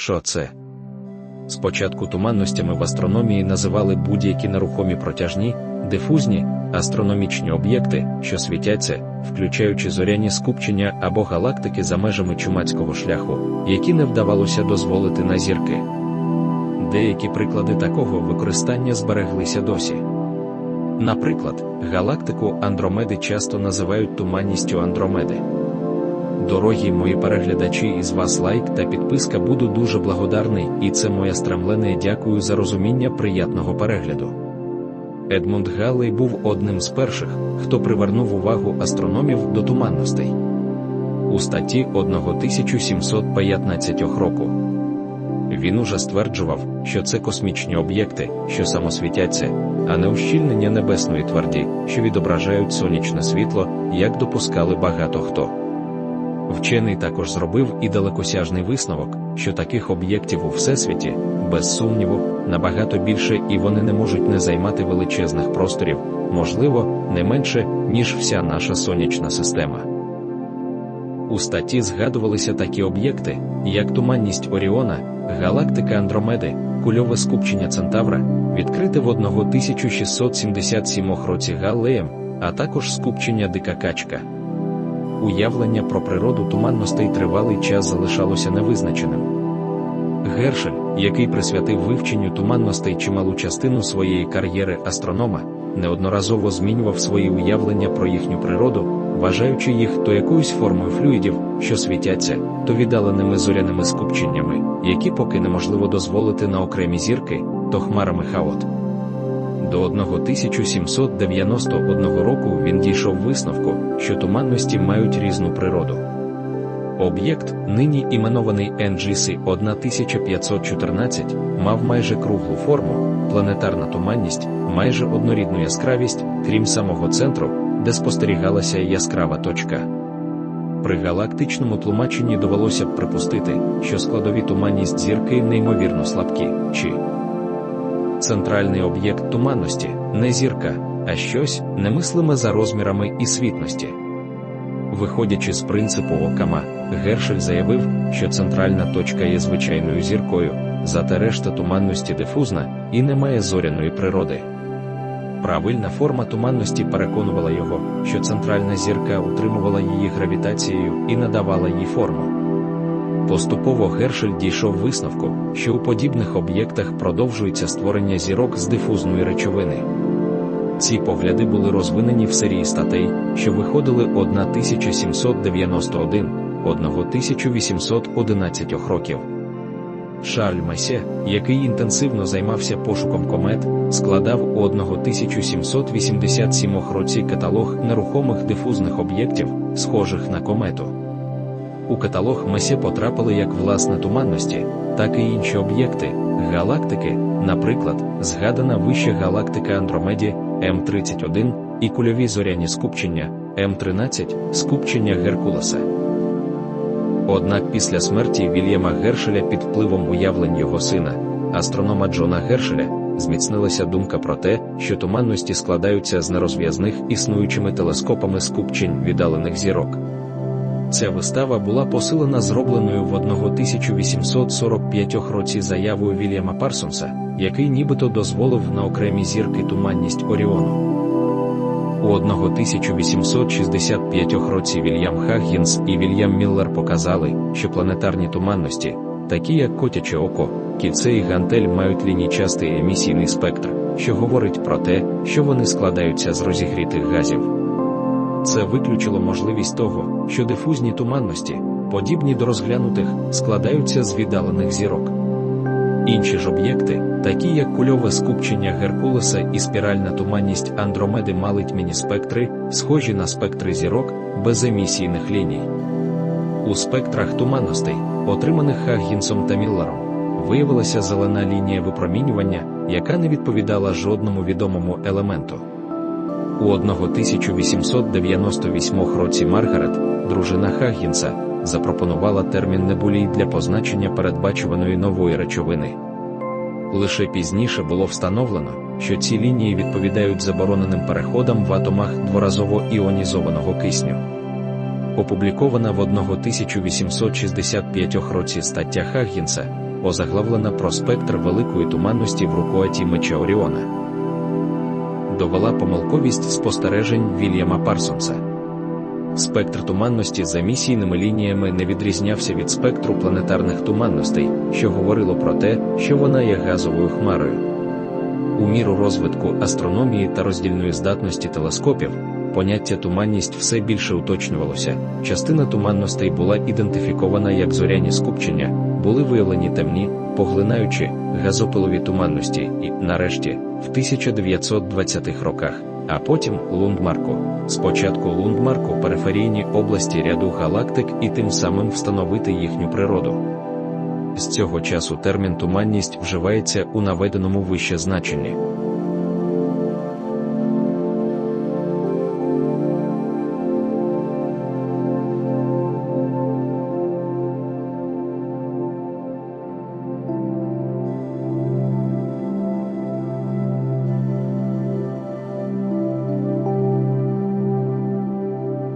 що це? Спочатку туманностями в астрономії називали будь-які нерухомі протяжні, дифузні, астрономічні об'єкти, що світяться, включаючи зоряні скупчення або галактики за межами чумацького шляху, які не вдавалося дозволити на зірки. Деякі приклади такого використання збереглися досі. Наприклад, галактику Андромеди часто називають туманністю Андромеди. Дорогі мої переглядачі із вас лайк та підписка буду дуже благодарний, і це моє стремлене дякую за розуміння приятного перегляду. Едмунд Галлей був одним з перших, хто привернув увагу астрономів до туманностей. У статті 1715 року. Він уже стверджував, що це космічні об'єкти, що самосвітяться, а не ущільнення небесної тверді, що відображають сонячне світло, як допускали багато хто. Вчений також зробив і далекосяжний висновок, що таких об'єктів у всесвіті, без сумніву, набагато більше і вони не можуть не займати величезних просторів, можливо, не менше, ніж вся наша сонячна система. У статті згадувалися такі об'єкти, як туманність Оріона, галактика Андромеди, кульове скупчення Центавра, відкрите в 1677 році Галлеєм, а також скупчення Дика Качка. Уявлення про природу туманностей тривалий час залишалося невизначеним. Гершель, який присвятив вивченню туманностей чималу частину своєї кар'єри астронома, неодноразово змінював свої уявлення про їхню природу, вважаючи їх то якоюсь формою флюїдів, що світяться, то віддаленими зоряними скупченнями, які поки неможливо дозволити на окремі зірки, то хмарами хаот. До 1791 року він дійшов висновку, що туманності мають різну природу. Об'єкт, нині іменований NGC 1514, мав майже круглу форму, планетарна туманність, майже однорідну яскравість, крім самого центру, де спостерігалася яскрава точка. При галактичному тлумаченні довелося б припустити, що складові туманність зірки неймовірно слабкі, чи центральний об'єкт туманності не зірка, а щось немислиме за розмірами і світності. Виходячи з принципу Окама, Гершель заявив, що центральна точка є звичайною зіркою, зате решта туманності дифузна і не має зоряної природи. Правильна форма туманності переконувала його, що центральна зірка утримувала її гравітацією і надавала їй форму. Поступово Гершель дійшов висновку, що у подібних об'єктах продовжується створення зірок з дифузної речовини. Ці погляди були розвинені в серії статей, що виходили 1791 1811 років. Шарль Месе, який інтенсивно займався пошуком комет, складав у 1787 році каталог нерухомих дифузних об'єктів, схожих на комету. У каталог Месе потрапили як власне туманності, так і інші об'єкти, галактики, наприклад, згадана вища галактика Андромеді М31 і кульові зоряні скупчення М13, скупчення Геркулеса. Однак після смерті Вільяма Гершеля під впливом уявлень його сина, астронома Джона Гершеля, зміцнилася думка про те, що туманності складаються з нерозв'язних існуючими телескопами скупчень віддалених зірок. Ця вистава була посилена зробленою в 1845 році заявою Вільяма Парсонса, який нібито дозволив на окремі зірки туманність Оріону. У 1865 році Вільям Хаггінс і Вільям Міллер показали, що планетарні туманності, такі як котяче око, кільце і гантель мають лінійчастий емісійний спектр, що говорить про те, що вони складаються з розігрітих газів. Це виключило можливість того, що дифузні туманності, подібні до розглянутих, складаються з віддалених зірок. Інші ж об'єкти, такі як кульове скупчення Геркулеса і спіральна туманність Андромеди мали тьмяні спектри, схожі на спектри зірок, без емісійних ліній. У спектрах туманностей, отриманих Хаггінсом та Міллером, виявилася зелена лінія випромінювання, яка не відповідала жодному відомому елементу. У 1898 році Маргарет, дружина Хаггінса, запропонувала термін небулій для позначення передбачуваної нової речовини. Лише пізніше було встановлено, що ці лінії відповідають забороненим переходам в атомах дворазово іонізованого кисню. Опублікована в 1865 році стаття Хаггінса, озаглавлена про спектр великої туманності в рукоаті меча Оріона. Довела помилковість спостережень Вільяма Парсонса. Спектр туманності за місійними лініями не відрізнявся від спектру планетарних туманностей, що говорило про те, що вона є газовою хмарою. У міру розвитку астрономії та роздільної здатності телескопів, поняття туманність все більше уточнювалося. Частина туманностей була ідентифікована як зоряні скупчення, були виявлені темні, поглинаючі газопилові туманності і, нарешті, в 1920-х роках, а потім Лундмарку. Спочатку Лундмарку периферійні області ряду галактик і тим самим встановити їхню природу. З цього часу термін туманність вживається у наведеному вище значенні.